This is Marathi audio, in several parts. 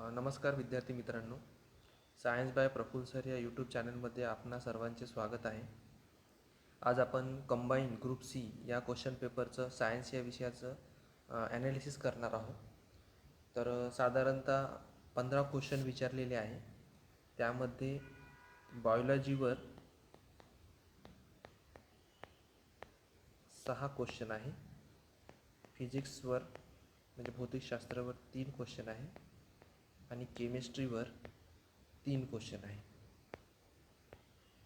नमस्कार विद्यार्थी मित्रांनो. सायन्स बाय प्रफुल सर या यूट्यूब चॅनलमध्ये आपणा सर्वांचे स्वागत आहे. आज आपण कंबाईन ग्रुप सी या क्वेश्चन पेपरचं सायन्स या विषयाचं ॲनालिसिस करणार आहोत. तर साधारणतः पंधरा क्वेश्चन विचारलेले आहे. त्यामध्ये बायोलॉजीवर सहा क्वेश्चन आहे. फिजिक्सवर म्हणजे भौतिकशास्त्रावर तीन क्वेश्चन आहे. आणि केमिस्ट्रीवर तीन क्वेश्चन आहे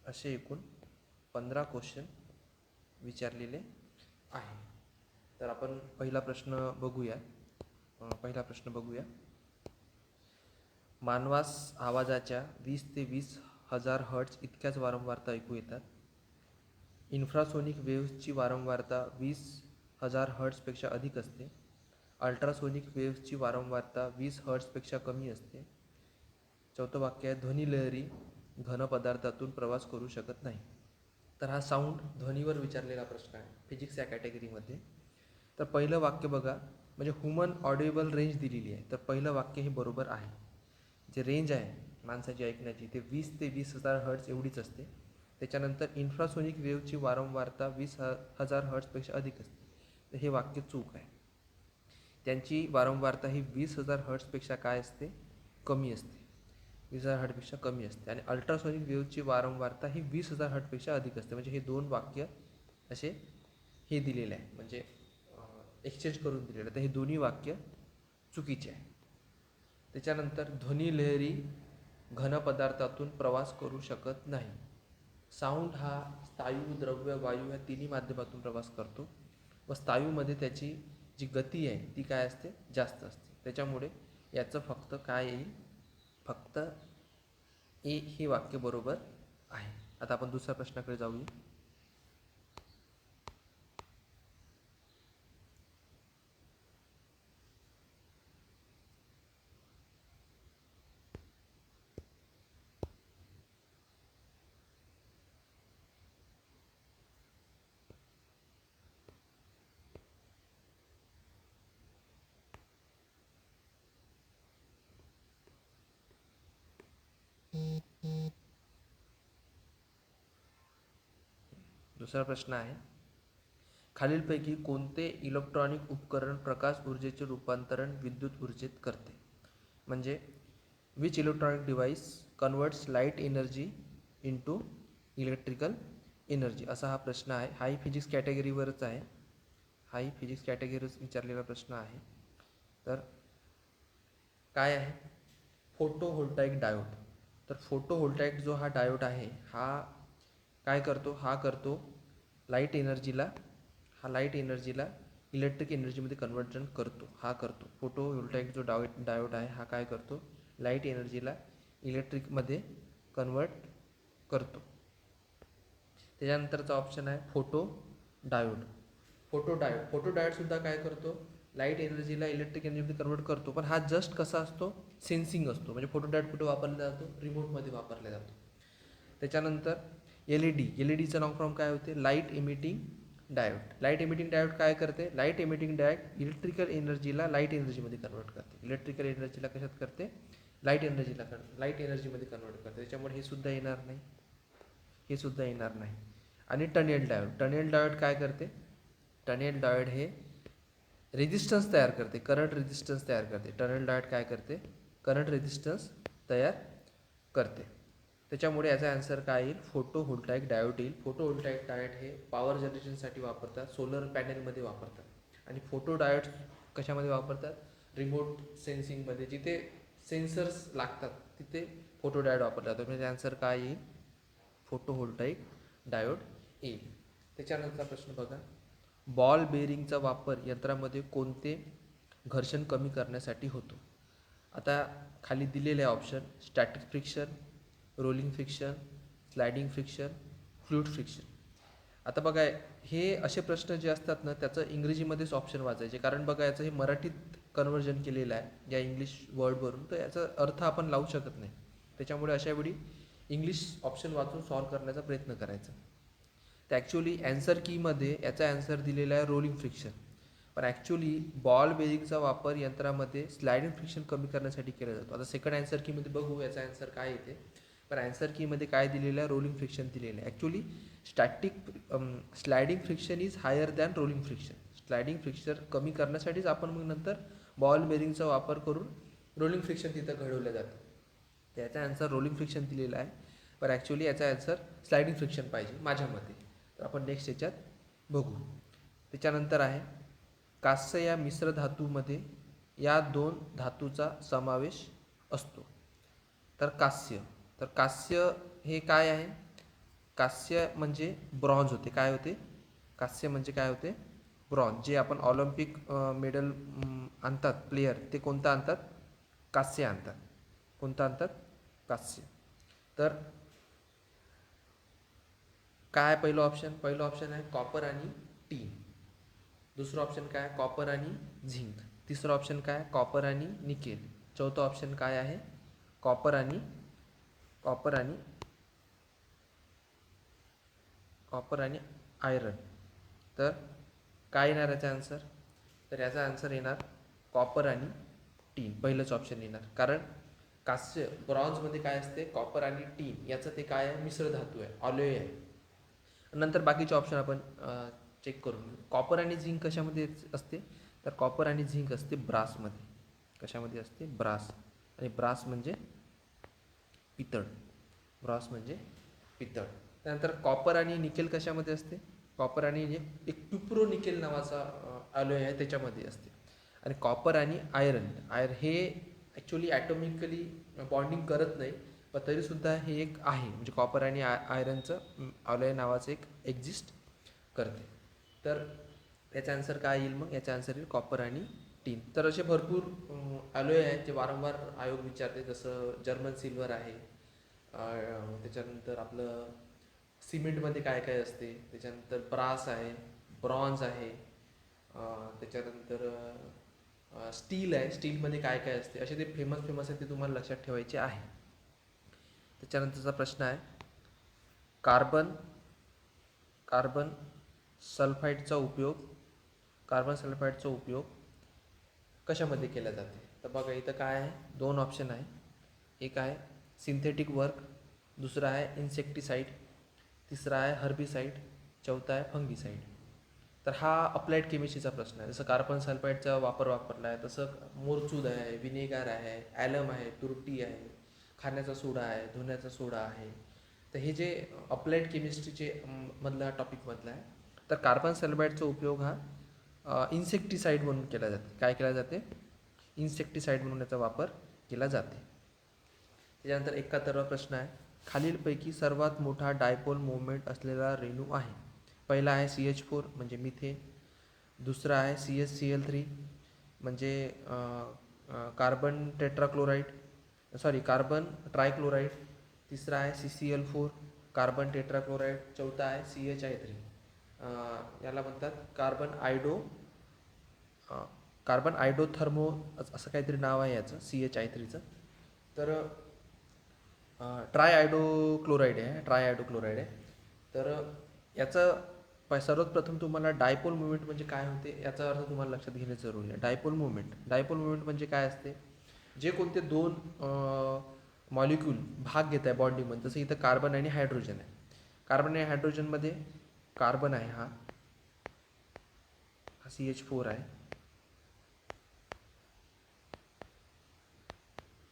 असे एकूण पंधरा क्वेश्चन विचारलेले आहे तर आपण पहिला प्रश्न बघूया. पहिला प्रश्न बघूया. मानवास आवाजाच्या वीस ते वीस हजार हर्ट्स इतक्याच वारंवारता ऐकू येतात. इन्फ्रासोनिक वेव्हची वारंवारता वीस हजार हर्ट्सपेक्षा अधिक असते. अल्ट्रासोनिक वेव्हची वारंवारता वीस हर्ट्सपेक्षा कमी असते. चौथं वाक्य आहे ध्वनिलहरी घन पदार्थातून प्रवास करू शकत नाही. तर हा साऊंड ध्वनीवर विचारलेला प्रश्न आहे फिजिक्स या कॅटेगरीमध्ये तर पहिलं वाक्य बघा म्हणजे ह्युमन ऑडिबल रेंज दिलेली आहे. तर पहिलं वाक्य हे बरोबर आहे. जे रेंज आहे माणसाची ऐकण्याची ते वीस ते वीस हजार हर्ट्स एवढीच असते. त्याच्यानंतर इन्फ्रासोनिक वेव्हची वारंवारता वीस ह हजार हर्ट्सपेक्षा अधिक असते. तर हे वाक्य चूक आहे. त्यांची वारंवारता ही वीस हजार हर्ट्सपेक्षा काय असते? कमी असते. वीस हजार हर्टपेक्षा कमी असते. आणि अल्ट्रासॉनिक वेव्हची वारंवारता ही वीस हजार हर्टपेक्षा अधिक असते. म्हणजे हे दोन वाक्य असे हे दिलेले आहे. म्हणजे एक्सचेंज करून दिलेलं आहे तर हे दोन्ही वाक्य चुकीचे आहे. त्याच्यानंतर ध्वनी लहरी घन पदार्थातून प्रवास करू शकत नाही. साऊंड हा स्थायू द्रव्य वायू या तिन्ही माध्यमातून प्रवास करतो. व स्थायूमध्ये त्याची जी गती आहे ती काय असते? जास्त असते. त्याच्यामुळे याचं फक्त काय येईल? फक्त ए हे वाक्य बरोबर आहे. आता आपण दुसऱ्या प्रश्नाकडे जाऊया. दुसरा प्रश्न आहे. खालीलपैकी कोणते इलेक्ट्रॉनिक उपकरण प्रकाश ऊर्जेचे रूपांतरण विद्युत ऊर्जेत करते? म्हणजे which electronic device converts light energy into electrical energy असा हा प्रश्न आहे. हाही फिजिक्स कॅटेगरीवरच आहे. हाही फिजिक्स कॅटेगरीच विचारलेला प्रश्न आहे. तर काय आहे? फोटो व्होल्टाईक डायोड तर फोटो जो हा डायोड आहे हा काय करतो? हा करतो लाइट एनर्जीला हा लाइट एनर्जीला इलेक्ट्रिक एनर्जीमध्ये कन्वर्जन करतो हा करतो. फोटो व्होल्टाईक जो डायो डायोड आहे हा काय करतो? लाइट एनर्जीला इलेक्ट्रिकमध्ये कन्वर्ट करतो. त्याच्यानंतरचा ऑप्शन आहे photo diode photo diode photo डायोडसुद्धा काय करतो? लाइट एनर्जीला इलेक्ट्रिक एनर्जीमध्ये कन्वर्ट करतो. पण हा जस्ट कसा असतो? सेन्सिंग असतो. म्हणजे फोटो डायोड कुठे वापरला जातो? रिमोटमध्ये वापरला जातो. त्याच्यानंतर L E D. L E डीचं नाव फॉर्म काय होते? Light emitting diode light emitting diode काय करते? लाइट इमिटिंग डायोड इलेक्ट्रिकल एनर्जीला लाइट एनर्जीमध्ये कन्वर्ट करते. इलेक्ट्रिकल एनर्जीला कशात करते? लाइट एनर्जीला कन लाइट एनर्जीमध्ये कन्वर्ट करते. त्याच्यामुळे हे सुद्धा येणार नाही. हे सुद्धा येणार नाही. आणि टनेल डायोड. टनेल डायोड काय करते? टनेल डायोड हे रेजिस्टन्स तयार करते. करंट रेजिस्टन्स तयार करते. टनेल डायोड काय करते? करंट रेजिस्टन्स तयार करते. त्याच्यामुळे याचा आन्सर काय येईल? फोटो होल्टाईक डायोड येईल. फोटो होल्टाईक डायोड हे पॉवर जनरेशनसाठी वापरतात सोलर पॅनेलमध्ये वापरतात. आणि फोटो डायोड कशामध्ये वापरतात? रिमोट सेन्सिंगमध्ये जिथे सेन्सर्स लागतात तिथे फोटो डायोड वापरला जातो म्हणजे आन्सर काय येईल? फोटो होल्टाईक डायोड येईल. त्याच्यानंतरचा प्रश्न बघा. बॉल बेरिंगचा वापर यंत्रामध्ये कोणते घर्षण कमी करण्यासाठी होतो? आता खाली दिलेले option static friction rolling friction sliding friction fluid friction आता बघा हे असे प्रश्न जे असतात ना त्याचं इंग्रजीमध्येच ऑप्शन वाचायचे. कारण बघा याचं हे मराठीत कन्वर्जन केलेलं आहे या इंग्लिश वर्डवरून तर याचा अर्थ आपण लावू शकत नाही. त्याच्यामुळे अशावेळी इंग्लिश ऑप्शन वाचून सॉल्व करण्याचा प्रयत्न करायचा. तर ॲक्च्युली ॲन्सर कीमध्ये याचा ॲन्सर दिलेला आहे रोलिंग फ्रिक्शन पण ॲक्च्युली बॉल बेरिंगचा वापर यंत्रामध्ये स्लायडिंग फ्रिक्शन कमी करण्यासाठी केला जातो. आता सेकंड अँसर कीमध्ये बघू याचा ॲन्सर काय येते? पण अँसर कीमध्ये काय दिलेलं आहे? रोलिंग फ्रिक्शन दिलेलं आहे. Actually static sliding friction is higher than rolling friction sliding friction कमी करण्यासाठीच आपण मग नंतर बॉल बेरिंगचा वापर करून रोलिंग फ्रिक्शन तिथं घडवलं जातं. त्याचा ॲन्सर रोलिंग फ्रिक्शन दिलेला आहे. पण ॲक्च्युली याचा ॲन्सर स्लायडिंग फ्रिक्शन पाहिजे माझ्या मते. तर आपण नेक्स्ट याच्यात बघू. त्याच्यानंतर आहे कास्य या मिश्र धातूमध्ये या दोन धातूचा समावेश असतो. तर कास्य. तर कास्य हे काय आहे? कास्य म्हणजे ब्रॉन्झ होते. काय होते? कास्य म्हणजे काय होते? ब्रॉन्झ. जे आपण ऑलिम्पिक मेडल आणतात प्लेयर ते कोणतं आणतात? कास्य आणतात. कोणतं आणतात? कास्य. तर काय पहिलं ऑप्शन पहिलं ऑप्शन आहे कॉपर आणि टीन दुसरं ऑप्शन काय? कॉपर आणि झिंक तिसरं ऑप्शन काय? कॉपर आणि निकेल चौथं ऑप्शन काय आहे? कॉपर आणि कॉपर आणि कॉपर आणि आयरन तर काय येणार याचा आन्सर तर याचा आन्सर येणार कॉपर आणि टीन पहिलंच ऑप्शन येणार. कारण कास्य ब्रॉन्झमध्ये काय असते? कॉपर आणि टीन याचं ते काय आहे? मिश्र धातू आहे. ऑलोय आहे. नंतर बाकीचे ऑप्शन आपण चेक करून कॉपर आणि झिंक कशामध्ये असते? तर कॉपर आणि झिंक असते ब्रासमध्ये कशामध्ये असते? ब्रास आणि ब्रास म्हणजे पितळ. ब्रॉस म्हणजे पितळ. त्यानंतर कॉपर आणि निकेल कशामध्ये असते? कॉपर आणि एक एक टुप्रो निकेल नावाचा आलोय आहे त्याच्यामध्ये असते. आणि कॉपर आणि आयरन आयर हे ॲक्च्युली ॲटोमिकली बॉन्डिंग करत नाही पण तरीसुद्धा हे एक आहे. म्हणजे कॉपर आणि आय आयरनचं आलोय नावाचं एक एक्झिस्ट करते. तर याचा आन्सर काय येईल मग? याचा आन्सर येईल कॉपर आणि टीन तर असे भरपूर आलोय आहेत जे वारंवार आयोग विचारते. जसं जर्मन सिल्वर आहे त्याच्यानंतर आपलं सिमेंटमध्ये काय काय असते त्याच्यानंतर ब्रास आहे ब्रॉन्झ आहे त्याच्यानंतर स्टील आहे स्टीलमध्ये काय काय असते असे ते फेमस फेमस आहे ते तुम्हाला लक्षात ठेवायचे आहे. त्याच्यानंतरचा प्रश्न आहे कार्बन कार्बन सल्फाईडचा उपयोग कार्बन सल्फाईडचा उपयोग कशामध्ये केला जाते? तर बघा इथं काय आहे? दोन ऑप्शन आहे. एक आहे सिंथेटिक वर्क दुसरा आहे इन्सेक्टिसाईड तिसरा आहे हर्बिसाईड चौथा आहे फंगिसाईड तर हा अप्लाइड केमिस्ट्रीचा प्रश्न आहे. जसं कार्बन सल्फाईडचा वापर वापरला आहे तसं मोरचूद आहे विनेगार आहे ॲलम आहे तुरटी आहे खाण्याचा सोडा आहे धुण्याचा सोडा आहे. तर हे जे अप्लाइड केमिस्ट्रीचे मधला टॉपिकमधला आहे तर कार्बन सल्फाईडचा उपयोग हा इन्सेक्टिसाईड म्हणून केला जाते काय केला जाते? इन्सेक्टिसाईड म्हणून याचा वापर केला जाते. त्याच्यानंतर एकाहत्तरवा प्रश्न आहे. खालीलपैकी सर्वात मोठा डायपोल मोमेंट असलेला रेणू आहे. पहिला आहे सी एच फोर म्हणजे मिथेन दुसरा आहे C H C L three म्हणजे carbon tetrachloride sorry carbon trichloride तिसरा आहे C C L four carbon tetrachloride चौथा आहे सी एच आय थ्री याला म्हणतात कार्बन आयडो कार्बन आयडोथर्मो असं काहीतरी नाव आहे याचं सी एच आय थ्रीचं तर ट्राय आयडो क्लोराईड आहे ट्राय आयडो क्लोराईड आहे. तर याचं प सर्वात प्रथम तुम्हाला डायपोल मुवमेंट म्हणजे काय होते याचा अर्थ तुम्हाला लक्षात घेणे जरुरी आहे. डायपोल मुवमेंट डायपोल मुवमेंट म्हणजे काय असते? जे कोणते दोन मॉलिक्यूल भाग घेत आहे बॉन्डिंगमध्ये जसं इथं कार्बन आणि हायड्रोजन आहे. कार्बन आणि हायड्रोजनमध्ये कार्बन आहे हा. हा सी एच फोर आहे.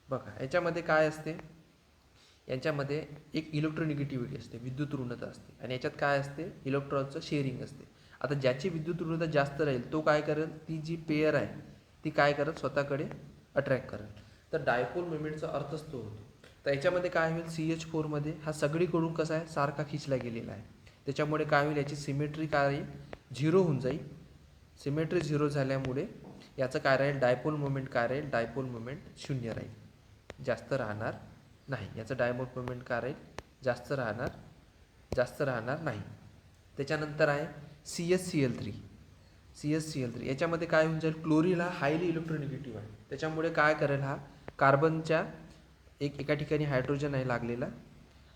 बघा याच्यामध्ये काय असते? यांच्यामध्ये एक इलेक्ट्रोनिगेटिव्हिटी असते विद्युत ऋणता असते. आणि याच्यात काय असते? इलेक्ट्रॉनचं शेअरिंग असते. आता ज्याची विद्युत ऋणता जास्त राहील तो काय करेल? ती जी पेअर आहे ती काय करत स्वतःकडे अट्रॅक्ट करेल. तर डायपोल मुवमेंटचा अर्थच तो होतो तर याच्यामध्ये काय होईल? सी एच फोरमध्ये हा सगळीकडून कसा आहे? सारखा खिचला गेलेला आहे. त्याच्यामुळे काय होईल? याची सिमेट्री काय राहील झिरो होऊन जाईल. सिमेट्री झिरो झाल्यामुळे याचं काय राहील? डायपोल मुवमेंट काय राहील? डायपोल मुवमेंट शून्य राहील. जास्त राहणार नाही. याचं डायमंड पेमेंट काय राहील जास्त राहणार जास्त राहणार नाही. त्याच्यानंतर आहे C S C L three C S C L three याच्यामध्ये काय होऊन जाईल? क्लोरीन हा हायली इलेक्ट्रोनिगेटिव्ह आहे. त्याच्यामुळे काय करेल हा? कार्बनच्या एक एका ठिकाणी हायड्रोजन आहे लागलेला.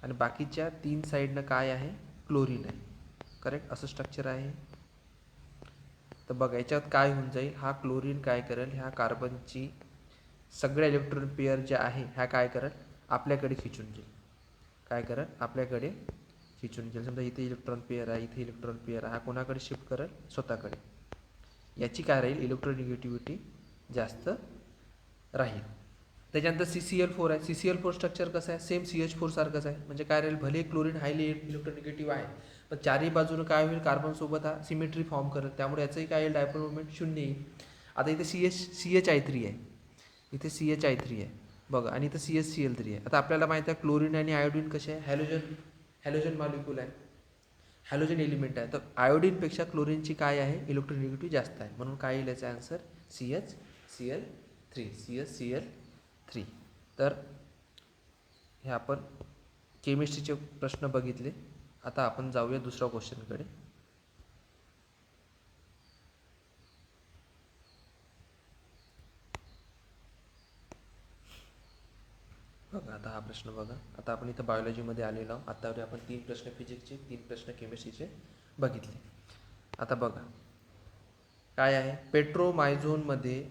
आणि बाकीच्या तीन साईडनं काय आहे? क्लोरीन आहे. करेक्ट असं स्ट्रक्चर आहे. तर बघा याच्यात काय होऊन जाईल? हा क्लोरीन काय करेल? ह्या कार्बनची सगळ्या इलेक्ट्रॉन पेअर ज्या आहे ह्या काय करेल? आपल्याकडे खिचून घेईल. काय करेल? आपल्याकडे खिचून घेईल. समजा इथे इलेक्ट्रॉन पेअर आहे इथे इलेक्ट्रॉन पेअर आहे. हा कोणाकडे शिफ्ट करेल? स्वतःकडे. याची काय राहील? इलेक्ट्रोनिगेटिव्हिटी जास्त राहील. त्याच्यानंतर सी सी एल फोर आहे. C C L four structure कसं आहे? सेम सी एच फोर सारखंच आहे. म्हणजे काय राहील? भले क्लोरीन हायली इलेक्ट्रोनिगेटिव्ह आहे पण चारही बाजूनं काय होईल? कार्बनसोबत हा सिमेट्री फॉर्म करेल. त्यामुळे याचंही काय येईल? डायपोल मुवमेंट शून्य येईल. आता इथे C H C H I three आहे. इथे सी एच आय थ्री आहे. बघा आणि इथं C S C L three आहे. आता आपल्याला माहिती आहे क्लोरीन आणि आयोडीन कसे आहे? हॅलोजन हॅलोजन मॉलिक्यूल आहे. हॅलोजन एलिमेंट आहे. तर आयोडीनपेक्षा क्लोरीनची काय आहे? इलेक्ट्रोनिगेटिव्ह जास्त आहे. म्हणून काय येईल याचा answer C H C L three C H C L three तर हे आपण केमिस्ट्रीचे प्रश्न बघितले. आता आपण जाऊया दुसऱ्या क्वेश्चनकडे आता हा प्रश्न बघा. आता आपण इथं बायोलॉजीमध्ये आलेलो आहोत. आतावर आपण तीन प्रश्न फिजिक्सचे तीन प्रश्न केमिस्ट्रीचे बघितले. आता बघा. काय आहे? पेट्रोमायझोनमध्ये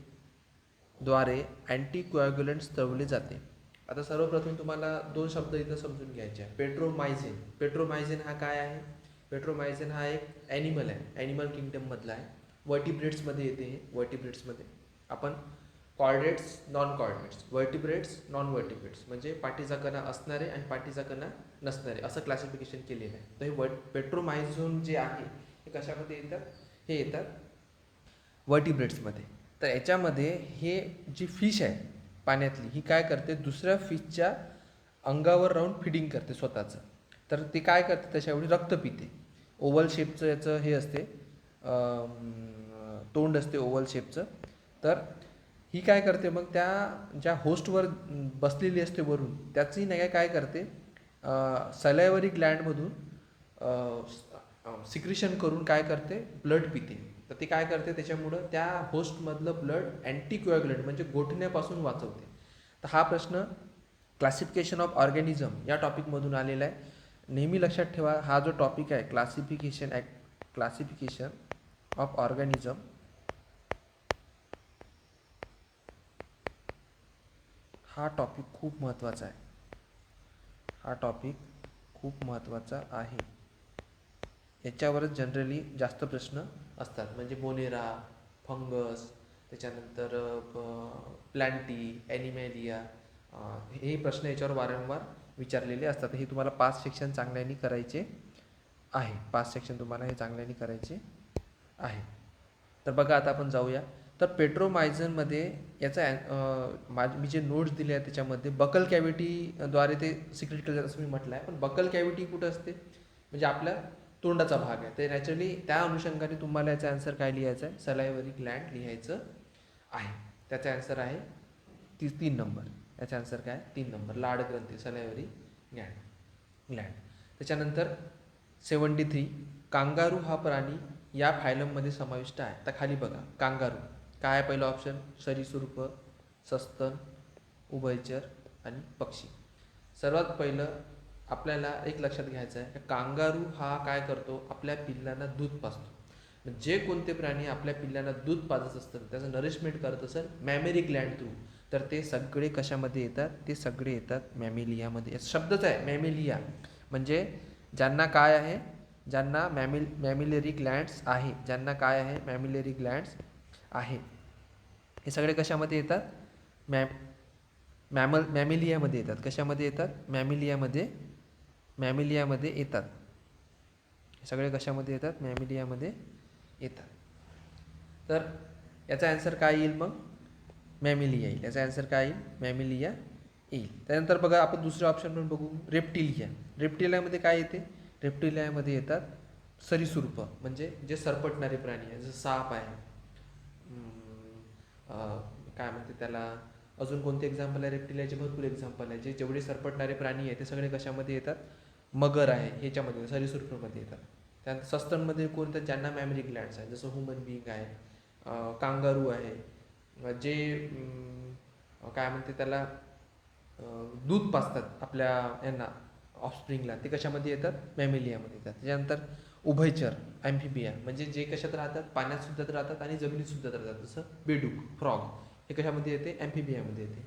द्वारे अँटीकोॲग्युलंट स्त्रवले जाते. आता सर्वप्रथम तुम्हाला दोन शब्द इथं समजून घ्यायचे आहे पेट्रोमायझिन पेट्रोमायझिन हा काय आहे? पेट्रोमायझिन हा एक ॲनिमल आहे. ॲनिमल किंगडममधला आहे. वर्टिब्रेट्समध्ये येते हे. वर्टिब्रेट्समध्ये आपण chordates non chordates vertebrates non vertebrates म्हणजे पाठीचा कणा असणारे आणि पाठीचा कणा नसणारे. असं क्लासिफिकेशन केलेलं आहे. तर हे वर्ट पेट्रोमायझोन जे आहे हे कशामध्ये येतात हे येतात वर्टिब्रेट्समध्ये तर याच्यामध्ये हे जी फिश आहे पाण्यातली ही काय करते? दुसऱ्या फिशच्या अंगावर राहून फिडिंग करते स्वतःचं. तर ते काय करते? त्याच्यावेळी रक्त पिते. ओव्हल शेपचं याचं हे असते. तोंड असते ओव्हल शेपचं तर ही काय करते मग त्या ज्या होस्टवर बसलेली असते वरून त्याची नाही काय करते सलायवरी ग्लँडमधून सिक्रिशन करून काय करते ब्लड पिते. तर ते काय करते त्याच्यामुळं त्या होस्टमधलं ब्लड अँटीक्युअग्लंट म्हणजे गोठण्यापासून वाचवते. तर हा प्रश्न क्लासिफिकेशन ऑफ ऑर्गॅनिझम या टॉपिकमधून आलेला आहे. नेहमी लक्षात ठेवा हा जो टॉपिक आहे classification act classification of organism हा टॉपिक खूप महत्त्वाचा आहे. हा टॉपिक खूप महत्त्वाचा आहे. याच्यावरच जनरली जास्त प्रश्न असतात. म्हणजे बोनेरा फंगस त्याच्यानंतर प्लॅन्टी ॲनिमॅलिया हे प्रश्न याच्यावर वारंवार विचारलेले असतात. हे तुम्हाला पाच सेक्शन चांगल्याने करायचे आहे. पाच सेक्शन तुम्हाला हे चांगल्याने करायचे आहे. तर बघा आता आपण जाऊया. तर पेट्रोमायझनमध्ये याचा अं, मी जे नोट्स दिले आहेत त्याच्यामध्ये बकल कॅव्हिटीद्वारे ते सिक्रेट केलं जातं असं मी म्हटलं आहे. पण बकल कॅव्हिटी कुठं असते? म्हणजे आपल्या तोंडाचा भाग आहे. ते नॅचरली त्या अनुषंगाने तुम्हाला याचा आन्सर काय लिहायचा आहे? सलायवरी ग्लँड लिहायचं आहे. त्याचा आन्सर आहे ती तीन नंबर याचा आन्सर काय? तीन नंबर लाड ग्रंथी सलायवरी ग्लँड ग्लँड त्याच्यानंतर सेवन्टी थ्री कांगारू हा प्राणी या फायलममध्ये समाविष्ट आहे. तर खाली बघा कांगारू. काय आहे पहिलं ऑप्शन सरीसृप सस्तन उभयचर आणि पक्षी. सर्वात पहिलं आपल्याला एक लक्षात घ्यायचं आहे कांगारू हा काय करतो? आपल्या पिल्लांना दूध पाजतो. जे कोणते प्राणी आपल्या पिल्लांना दूध पाजत असतात त्याचं नरिशमेंट करत असेल मॅमेरी ग्लँड थ्रू तर ते सगळे कशामध्ये येतात? ते सगळे येतात मॅमेलियामध्ये शब्दच आहे मॅमेलिया म्हणजे ज्यांना काय आहे? ज्यांना मॅमिल मॅमिलरी ग्लँड्स आहे. ज्यांना काय आहे? मॅमिलरी ग्लँड्स आहे. हे सगळे कशामध्ये येतात? मॅम मॅमल मॅमिलियामध्ये येतात. कशामध्ये येतात? मॅमिलियामध्ये मॅमिलियामध्ये येतात. हे सगळे कशामध्ये येतात? मॅमिलियामध्ये येतात. तर याचा ॲन्सर काय येईल मग? मॅमिलिया येईल. याचा ॲन्सर काय येईल? मॅमिलिया येईल. त्यानंतर बघा आपण दुसरे ऑप्शन पण बघू. रेप्टिलिया रेप्टिलियामध्ये काय येते? रेप्टिलियामध्ये येतात सरीसृप म्हणजे जे सरपटणारे प्राणी आहे जसं साप आहे. काय म्हणते त्याला अजून कोणते एक्झाम्पल आहे रेप्टिलियाचे भरपूर एक्झाम्पल आहे. जे जेवढे सरपटणारे प्राणी आहे ते सगळे कशामध्ये येतात? मगर आहे ह्याच्यामध्ये सरीसृपमध्ये येतात. त्यानंतर सस्तनमध्ये कोणत्या ज्यांना मॅमरी ग्लँड्स आहे जसं ह्युमन बिईंग आहे कांगारू आहे जे काय म्हणते त्याला दूध पाजतात आपल्या यांना ऑफस्प्रिंगला ते कशामध्ये येतात? मॅमेलियामध्ये येतात. त्याच्यानंतर उभयचर ॲम्फिबिया म्हणजे जे कशात राहतात? पाण्यात सुद्धा राहतात आणि जमिनीत सुद्धा राहतात. जसं बेडूक फ्रॉग हे कशामध्ये येते? ॲम्फिबियामध्ये येते.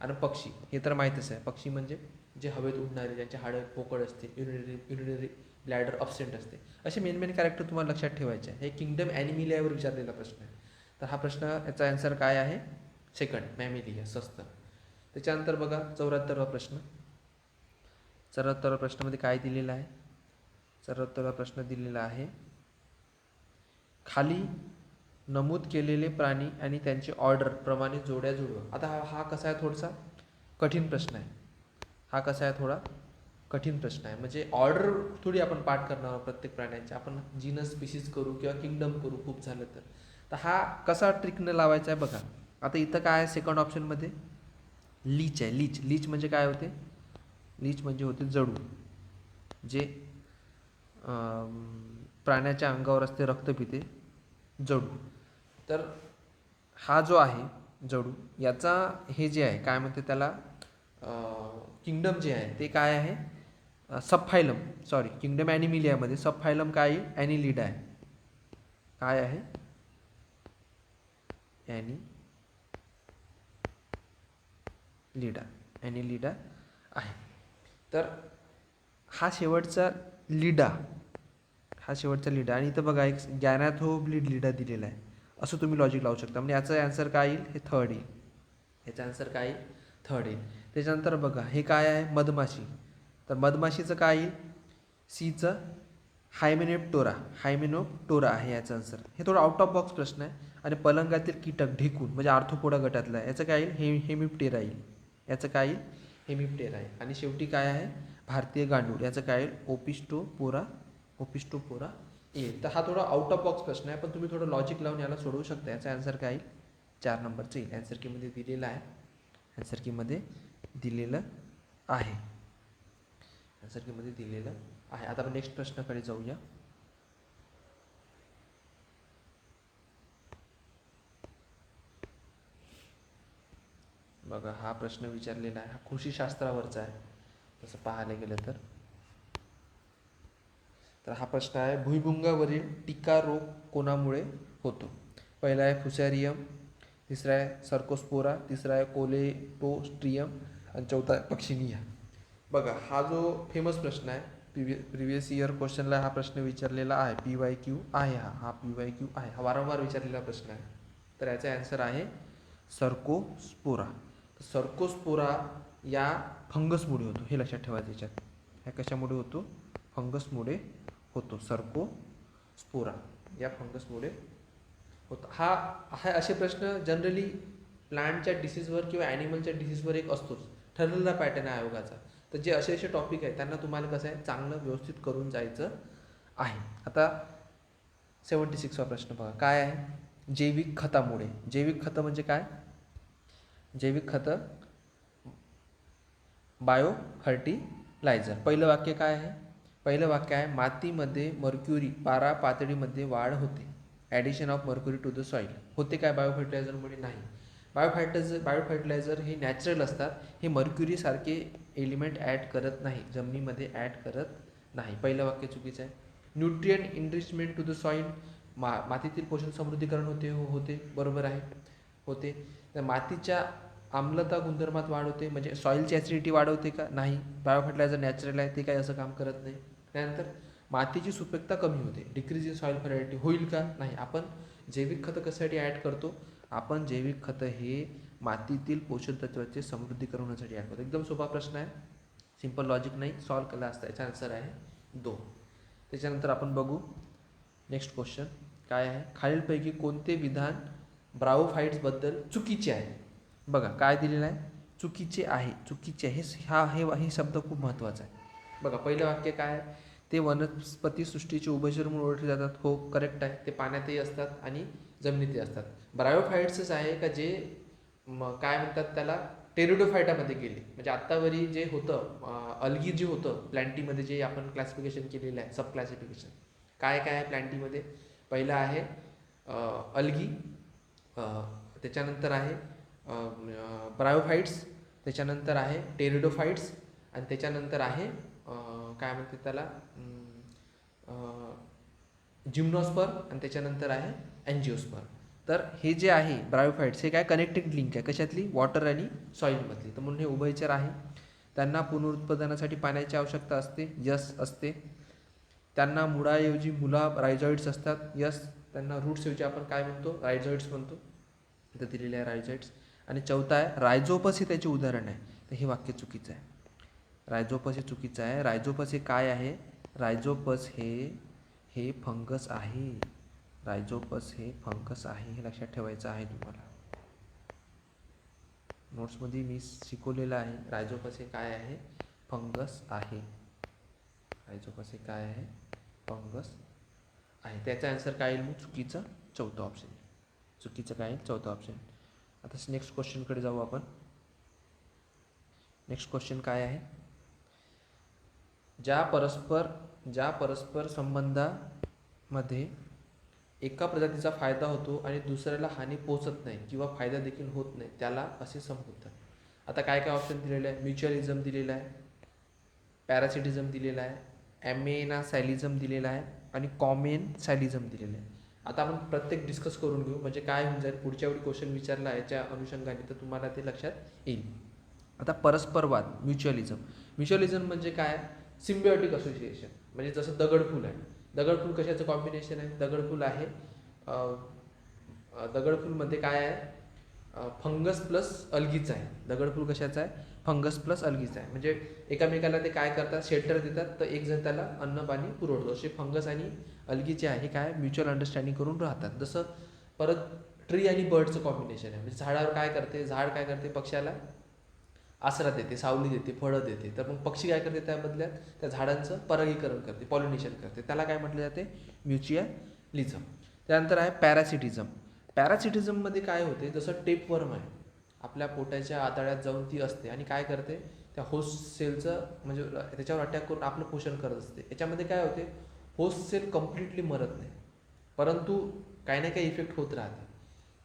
आणि पक्षी हे तर माहीतच आहे. पक्षी म्हणजे जे हवेत उडणारे ज्यांचे हाडं पोकळ असते युरिनरी युरिनरी ब्लॅडर अपसेंट असते. असे मेन मेन कॅरेक्टर तुम्हाला लक्षात ठेवायचे आहे. हे किंगडम ॲनिमिलियावर विचारलेला प्रश्न आहे. तर हा प्रश्न याचा ॲन्सर काय आहे? सेकंड मॅमिलिया स्वस्त त्याच्यानंतर बघा चौऱ्याहत्तरवा प्रश्न. चौऱ्याहत्तरवा प्रश्नामध्ये काय दिलेलं आहे? सर्वोत्तरा प्रश्न दिलेला आहे. खाली नमूद केलेले प्राणी आणि त्यांचे ऑर्डर प्रमाणे जोड्या जुळवा आता हा हा कसा आहे थोडासा? कठीण प्रश्न आहे. हा कसा आहे थोडा? कठीण प्रश्न आहे. म्हणजे ऑर्डर थोडी आपण पाठ करणार आहोत प्रत्येक प्राण्यांचे. आपण जीनस स्पीसीज करू किंवा किंगडम करू खूप झालं तर. तर हा कसा ट्रिकनं लावायचा आहे बघा. आता इथं काय आहे सेकंड ऑप्शनमध्ये लीच आहे. लीच. लीच म्हणजे काय होते? लीच म्हणजे होते जडू. जे प्राण्याच्या अंगावर असते रक्त पिते जडू. तर हा जो आहे जडू याचा हे जे आहे काय म्हणते त्याला किंगडम जे आहे ते काय आहे? सबफायलम सॉरी किंगडम ॲनिमिलियामध्ये सबफायलम काय? ॲनिलिडा आहे. काय आहे? ॲनी लिडा ॲनिलिडा आहे. तर हा शेवटचा लिडा हा शेवटचा लिडा आणि इथं बघा एक गॅनॅथो ब्लीड लिडा दिलेला आहे. असं तुम्ही लॉजिक लावू शकता. म्हणजे याचं ॲन्सर काय येईल? हे थर्ड येईल. याचा आन्सर काय येईल? थर्ड येईल. त्याच्यानंतर बघा हे काय आहे? मधमाशी. तर मधमाशीचं काय येईल? सीचं हायमेनोप्टोरा हायमेनोप्टोरा आहे याचं आन्सर हे थोडं आउट ऑफ बॉक्स प्रश्न आहे. आणि पलंगातील कीटक ढेकून म्हणजे आर्थोपोडा गटातला आहे. याचं काय येईल? हे हेमिप्टेरा येईल. याचं काय येईल? हेमिप्टेरा आहे. आणि शेवटी काय आहे? भारतीय गांडूळ. याचं काय येईल? ओपिस्टोपोरा ओपिस्टोपोरा येईल तर हा थोडा आउट ऑफ बॉक्स प्रश्न आहे पण तुम्ही थोडं लॉजिक लावून याला सोडवू शकता. याचा आन्सर काय येईल? चार नंबरचं येईल. आन्सर कीमध्ये दिलेलं आहे. आन्सर कीमध्ये दिलेलं आहे. आन्सर कीमध्ये दिलेलं आहे. आता आपण नेक्स्ट प्रश्नाकडे जाऊया. बघा हा प्रश्न विचारलेला आहे. हा कृषीशास्त्रावरचा आहे. तसं पाहायला गेलं तर. तर हा प्रश्न आहे भुईभुंगावरील टीका रोग कोणामुळे होतो? पहिला आहे फुसॅरियम तिसरा आहे सर्कोस्पोरा तिसरा आहे कोलेटोस्ट्रियम आणि चौथा आहे पक्षिनिया. बघा हा जो फेमस प्रश्न आहे प्रिव्हि प्रिव्हियस इयर क्वेश्चनला हा प्रश्न विचारलेला आहे पी वाय क्यू आहे हा हा पी वाय क्यू आहे हा वारंवार विचारलेला प्रश्न आहे. तर याचा ॲन्सर आहे सर्कोस्पोरा. सर्कोस्पोरा या फंगसमुळे होतो हे लक्षात ठेवायचं याच्यात ह्या कशामुळे होतो? फंगसमुळे होतो. सर्को स्पोरा या फंगसमुळे होतो. हा हा असे प्रश्न जनरली प्लांटच्या डिसीजवर किंवा ॲनिमलच्या डिसीजवर एक असतोच. ठरलेला पॅटर्न आहे आयोगाचा. तर जे असे असे टॉपिक आहेत त्यांना तुम्हाला कसं आहे चांगलं व्यवस्थित करून जायचं आहे. आता सेवन्टी सिक्सवा प्रश्न बघा. काय आहे? जैविक खतामुळे. जैविक खतं म्हणजे काय? जैविक खतं बायो फर्टिलायझर पहिलं वाक्य काय आहे? पहिलं वाक्य आहे मातीमध्ये मर्क्युरी पारा पातळीमध्ये वाढ होते. Addition of mercury to the soil होते काय बायो फर्टिलायझरमुळे नाही. बायो फर्टिलायझर बायो फर्टिलायझर हे नॅचरल असतात. हे मर्क्युरीसारखे एलिमेंट ॲड करत नाही. जमिनीमध्ये ॲड करत नाही. पहिलं वाक्य चुकीचं आहे. Nutrient enrichment to the soil मा मातीतील पोषण समृद्धीकरण होते हो होते. बरोबर आहे. होते. तर मातीच्या आम्लता गुणधर्मात वाढ होते. म्हणजे सॉईलची ॲसिडिटी वाढवते का? नाही. बायो फर्टिलायझर नॅचरल आहे. ते काही असं काम करत नाही. त्यानंतर मातीची सुपीकता कमी होते. डिक्रीज इन सॉईल फर्टिलिटी होईल का? नाही. आपण जैविक खतं कशासाठी ॲड करतो? आपण जैविक खतं हे मातीतील पोषक तत्वाचे समृद्धीकरण होण्यासाठी ॲड करतो. एकदम सोपा प्रश्न आहे. सिंपल लॉजिक नाही. सॉल्व केला असता याचा आन्सर आहे दोन. त्याच्यानंतर आपण बघू. नेक्स्ट क्वेश्चन काय आहे? खालीलपैकी कोणते विधान ब्राओफाईट्सबद्दल चुकीचे आहे? बघा काय दिलेलं आहे? चुकीचे आहे. चुकीचे हे हा हे शब्द खूप महत्त्वाचा आहे. बघा पहिलं वाक्य काय ते वनस्पती सृष्टीचे उभयचर म्हणून ओळखले जातात. हो करेक्ट आहे. ते पाण्यातही असतात आणि जमिनीतही असतात. ब्रायोफाईट्सच आहे का जे म काय म्हणतात त्याला? टेरिडोफायटामध्ये गेले. म्हणजे आत्तावरी जे होतं अलगी जे होतं प्लॅन्टीमध्ये जे आपण क्लासिफिकेशन केलेलं आहे सब क्लासिफिकेशन काय काय आहे प्लॅन्टीमध्ये? पहिलं आहे अलगी. त्याच्यानंतर आहे ब्रायोफाईट्स त्याच्यानंतर आहे टेरिडोफाईट्स आणि त्याच्यानंतर आहे काय म्हणते त्याला? जिम्नॉस्पर आणि त्याच्यानंतर आहे अँजिओस्पर तर हे जे आहे ब्रायोफाईट्स हे काय कनेक्टेड लिंक आहे? कशातली? वॉटर आणि सॉईलमधली तर म्हणून हे उभयचर आहे. त्यांना पुनरुत्पादनासाठी पाण्याची आवश्यकता असते. यस असते. त्यांना मुळाऐवजी मुला रायझॉइड्स असतात. यस त्यांना रूट्सऐवजी आपण काय म्हणतो? रायझॉइड्स म्हणतो. इथं दिलेले आहे रायझॉइड्स आणि चौथा आहे रायझोपस हे त्याचे उदाहरण आहे. तर हे वाक्य चुकीचं आहे. रायझोपस हे चुकीचं आहे. रायझोपस हे काय आहे? रायझोपस हे हे फंगस आहे. रायझोपस हे फंगस आहे हे लक्षात ठेवायचं आहे तुम्हाला. नोट्समध्ये मी शिकवलेलं आहे. रायझोपस हे काय आहे? फंगस आहे. रायझोपस हे काय आहे? फंगस आहे. त्याचा आन्सर काय येईल मग? चुकीचं चौथं ऑप्शन चुकीचं काय येईल? चौथं ऑप्शन आता नेक्स्ट क्वेश्चनकडे जाऊ आपण. नेक्स्ट क्वेश्चन काय आहे? ज्या परस्पर ज्या परस्पर संबंधामध्ये एका प्रजातीचा फायदा होतो आणि दुसऱ्याला हानी पोचत नाही किंवा फायदा देखील होत नाही त्याला असे संबोधतात. आता काय काय ऑप्शन दिलेलं आहे? म्युच्युअलिझम दिलेलं आहे पॅरासिटिझम दिलेला आहे ॲमेना सॅलिझम दिलेला आहे आणि कॉमेन सॅलिझम दिलेलं आहे. आता आपण प्रत्येक डिस्कस करून घेऊ म्हणजे काय होऊन जाईल? पुढच्या वेळी क्वेश्चन विचारला याच्या अनुषंगाने तर तुम्हाला ते लक्षात येईल. आता परस्परवाद म्युच्युअलिझम म्युच्युअलिझम म्हणजे काय? सिम्बियोटिक असोसिएशन म्हणजे जसं दगडफूल आहे. दगडफूल कशाचं कॉम्बिनेशन आहे? दगडफूल आहे दगडफूलमध्ये काय आहे? फंगस प्लस अलगीचं आहे. दगडफूल कशाचं आहे? फंगस प्लस अलगीचं आहे. म्हणजे एकामेकाला ते काय करतात? शेल्टर देतात. तर एक जण त्याला अन्न पाणी पुरवतो. असे फंगस आणि अलगीचे आहे हे काय? म्युच्युअल अंडरस्टँडिंग करून राहतात. जसं परत ट्री आणि बर्डचं कॉम्बिनेशन आहे. म्हणजे झाडावर काय करते? झाड काय करते? पक्ष्याला आसरा देते सावली देते फळं देते तर मग पक्षी काय करते त्या बदल्यात त्या झाडांचं परागीकरण करते पॉलिनेशन करते. त्याला काय म्हटलं जाते? म्युच्युअलिझम त्यानंतर आहे पॅरासिटिझम पॅरासिटिझममध्ये काय होते? जसं टेपवर्म आहे आपल्या पोटाच्या आतड्यात जाऊन ती असते आणि काय करते? त्या होस्ट सेलचं म्हणजे त्याच्यावर अटॅक करून आपलं पोषण करत असते. याच्यामध्ये काय होते? होस्ट सेल कम्प्लिटली मरत नाही. परंतु काही ना काही इफेक्ट होत राहते.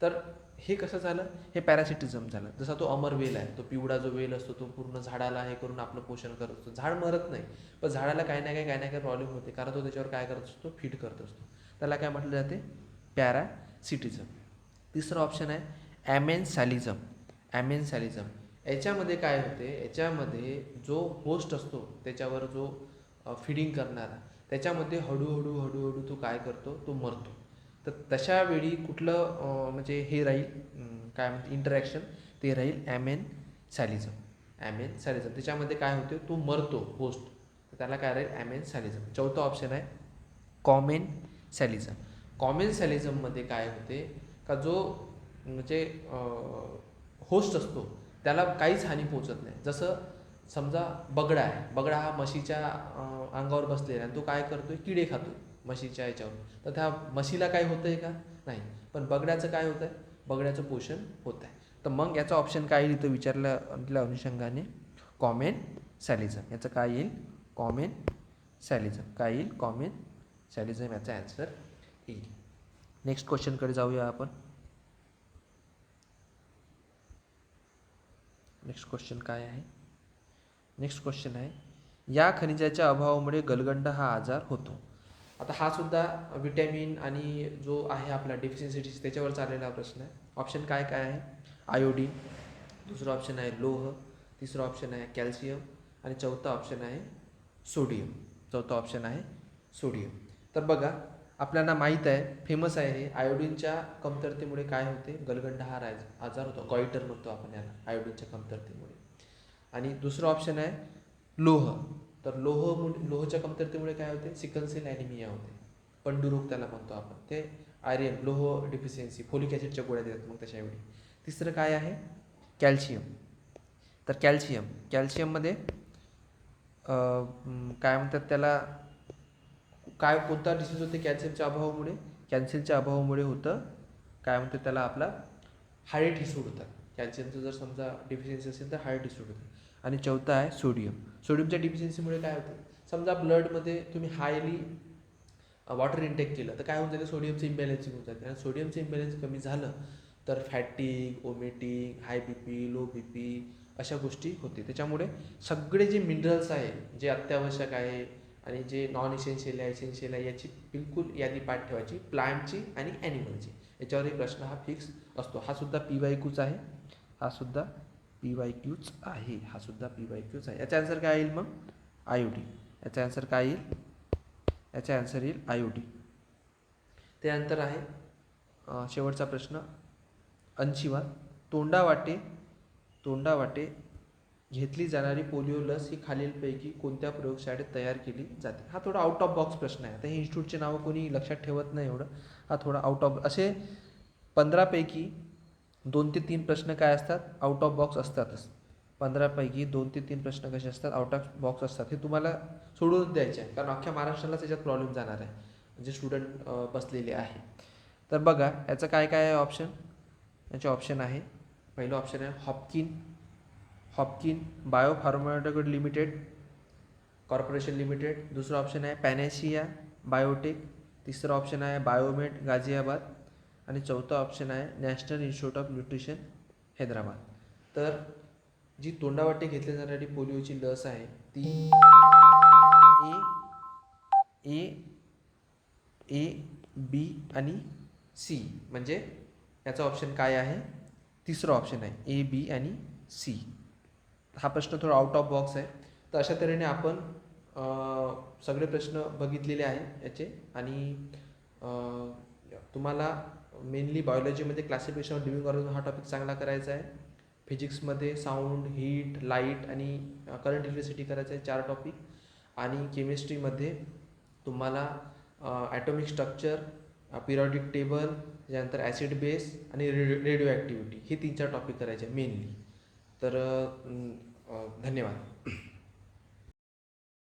तर हे कसं झालं? हे पॅरासिटिझम झालं. जसा तो अमर वेल आहे तो पिवळा जो वेल असतो तो पूर्ण झाडाला हे करून आपलं पोषण करत असतो. झाड मरत नाही पण झाडाला काही ना काही काही ना काही प्रॉब्लेम होते. कारण तो त्याच्यावर काय करत असतो? फीड करत असतो. त्याला काय म्हटलं जाते? पॅरासिटिझम तिसरं ऑप्शन आहे ॲमेन्सॅलिझम. ॲमेन्सॅलिझम. याच्यामध्ये काय होते? याच्यामध्ये जो होस्ट असतो त्याच्यावर जो फिडिंग करणारा त्याच्यामध्ये हळूहळू हळूहळू तो काय करतो? तो मरतो. तर तशा वेळी कुठलं म्हणजे हे राहील काय म्हणते इंटरॅक्शन ते राहील ॲमेन सॅलिझम ॲमेन सॅलिझम त्याच्यामध्ये काय होते तो मरतो होस्ट तर त्याला काय राहील ॲमेन सॅलिझम चौथा ऑप्शन आहे कॉमेन सॅलिझम कॉमेन सॅलिझममध्ये काय होते का जो म्हणजे होस्ट असतो त्याला काहीच हानी पोहोचत नाही. जसं समजा बगडा आहे. बगडा हा म्हशीच्या अंगावर बसलेला आहे आणि तो काय करतोय किडे खातो म्हशीच्या याच्यावर तर त्या म्हशीला काय होतं आहे का? नाही. पण बगड्याचं काय होतं आहे बगड्याचं पोषण होत आहे तर मग याचा ऑप्शन काय येईल इथं विचारल्या आपल्या अनुषंगाने? कॉमेन सॅलिझम याचं काय येईल? कॉमेन सॅलिझम काय येईल? कॉमेन सॅलिझम याचा ॲन्सर येईल. नेक्स्ट क्वेश्चनकडे जाऊया आपण. नेक्स्ट क्वेश्चन काय आहे? नेक्स्ट क्वेश्चन आहे. या खनिजाच्या अभावामुळे गलगंड हा आजार होतो. आता हा सुद्धा विटॅमिन आणि जो आहे आपला डेफिशियन्सी त्याच्यावर चाललेला प्रश्न आहे. ऑप्शन काय काय आहे? आयोडीन दुसरं ऑप्शन आहे लोह. तिसरं ऑप्शन आहे कॅल्शियम आणि चौथा ऑप्शन आहे सोडियम चौथा ऑप्शन आहे सोडियम तर बघा आपल्याला माहीत आहे फेमस आहे हे. आयोडीनच्या कमतरतेमुळे काय होते? गलगंड हा राज आजार होतो. गॉइटर म्हणतो आपण याला आयोडीनच्या कमतरतेमुळे. आणि दुसरं ऑप्शन आहे लोह. तर लोह लोहच्या कमतरतेमुळे काय होते? सिकलसेल ॲनिमिया होते. पंडुरोग त्याला म्हणतो आपण. ते आर्यन लोह डिफिशियन्सी फोलिक ॲसिडच्या गोळ्या देतात मग त्याच्यावेळी तिसरं काय आहे? कॅल्शियम तर कॅल्शियम कॅल्शियममध्ये काय म्हणतात त्याला काय कोणता डिसीज होते कॅल्शियमच्या अभावामुळे? कॅल्शियमच्या अभावामुळे होतं काय म्हणतात त्याला आपला? हार्ट हिसूड होतात कॅल्शियमचं जर समजा डिफिशियन्सी असेल तर हार्ट हिसूड होतं. आणि चौथा आहे सोडियम सोडियमच्या डिफिशियन्सीमुळे काय होतं? समजा ब्लडमध्ये तुम्ही हायली वॉटर इंटेक केलं तर काय होऊन जाते? सोडियमचं इम्बॅलन्सिंग होऊन जाते. आणि सोडियमचं इम्बॅलन्स कमी झालं तर फॅटिंग ओमेटिक high B P low B P अशा गोष्टी होते. त्याच्यामुळे सगळे जे मिनरल्स आहे जे अत्यावश्यक आहे आणि जे नॉन इसेन्शियल आहे इसेन्शियल आहे याची बिलकुल यादी पाठ ठेवायची प्लांटची आणि ॲनिमलची याच्यावरही प्रश्न हा फिक्स असतो. हा सुद्धा पी वाय कूच आहे. हा सुद्धा पी वाय क्यूच आहे. हा सुद्धा पी वाय क्यूच आहे. याचा आन्सर काय येईल मग? I O T. याचा आन्सर काय येईल? याचा आन्सर येईल आय ओ टी. त्यानंतर आहे शेवटचा प्रश्न. ऐंशीवा तोंडावाटे तोंडावाटे घेतली जाणारी पोलिओ लस ही खालीलपैकी कोणत्या प्रयोगशाळेत तयार केली जाते? हा थोडा आउट ऑफ बॉक्स प्रश्न आहे. आता हे इन्स्टिट्यूटचे नावं कोणी लक्षात ठेवत नाही एवढं. हा थोडा आउट ऑफ असे पंधरापैकी दोन ते तीन प्रश्न काय असतात? आउट ऑफ बॉक्स असतातच. पंधरापैकी दोन ते तीन प्रश्न कसे असतात? आउट ऑफ बॉक्स असतात. हे तुम्हाला सोडून द्यायचे आहे. कारण अख्ख्या महाराष्ट्राला त्याच्यात प्रॉब्लेम जाणार आहे. जे स्टुडंट बसलेले आहे. तर बघा याचं काय काय आहे ऑप्शन याचे ऑप्शन आहे. पहिलं ऑप्शन आहे Haffkine Haffkine bio limited corporation limited दुसरं ऑप्शन आहे पॅनेशिया बायोटेक तिसरं ऑप्शन आहे बायोमेट गाझियाबाद आणि चौथं ऑप्शन आहे national institute of nutrition Hyderabad. तर जी तोंडावाटे घेतली जाणारी पोलिओची लस आहे ती ए ए ए बी आणि सी. म्हणजे याचा ऑप्शन काय आहे? तिसरं ऑप्शन आहे ए बी आणि सी. हा प्रश्न थोडा आउट ऑफ बॉक्स आहे. तर अशा तऱ्हेने आपण सगळे प्रश्न बघितलेले आहे याचे आणि तुम्हाला मेनली बायोलॉजीमध्ये क्लासिफिकेशन ऑफ लिव्हिंग ऑर्गन हा टॉपिक चांगला करायचा आहे. फिजिक्समध्ये साऊंड हीट लाइट आणि करंट इलेक्ट्रिसिटी करायचं आहे चार टॉपिक आणि केमिस्ट्रीमध्ये तुम्हाला ॲटॉमिक स्ट्रक्चर पिरियॉडिक टेबल त्यानंतर ॲसिड बेस आणि रेडिओ रेडिओ ॲक्टिव्हिटी हे तीन चार टॉपिक करायचे मेनली तर धन्यवाद.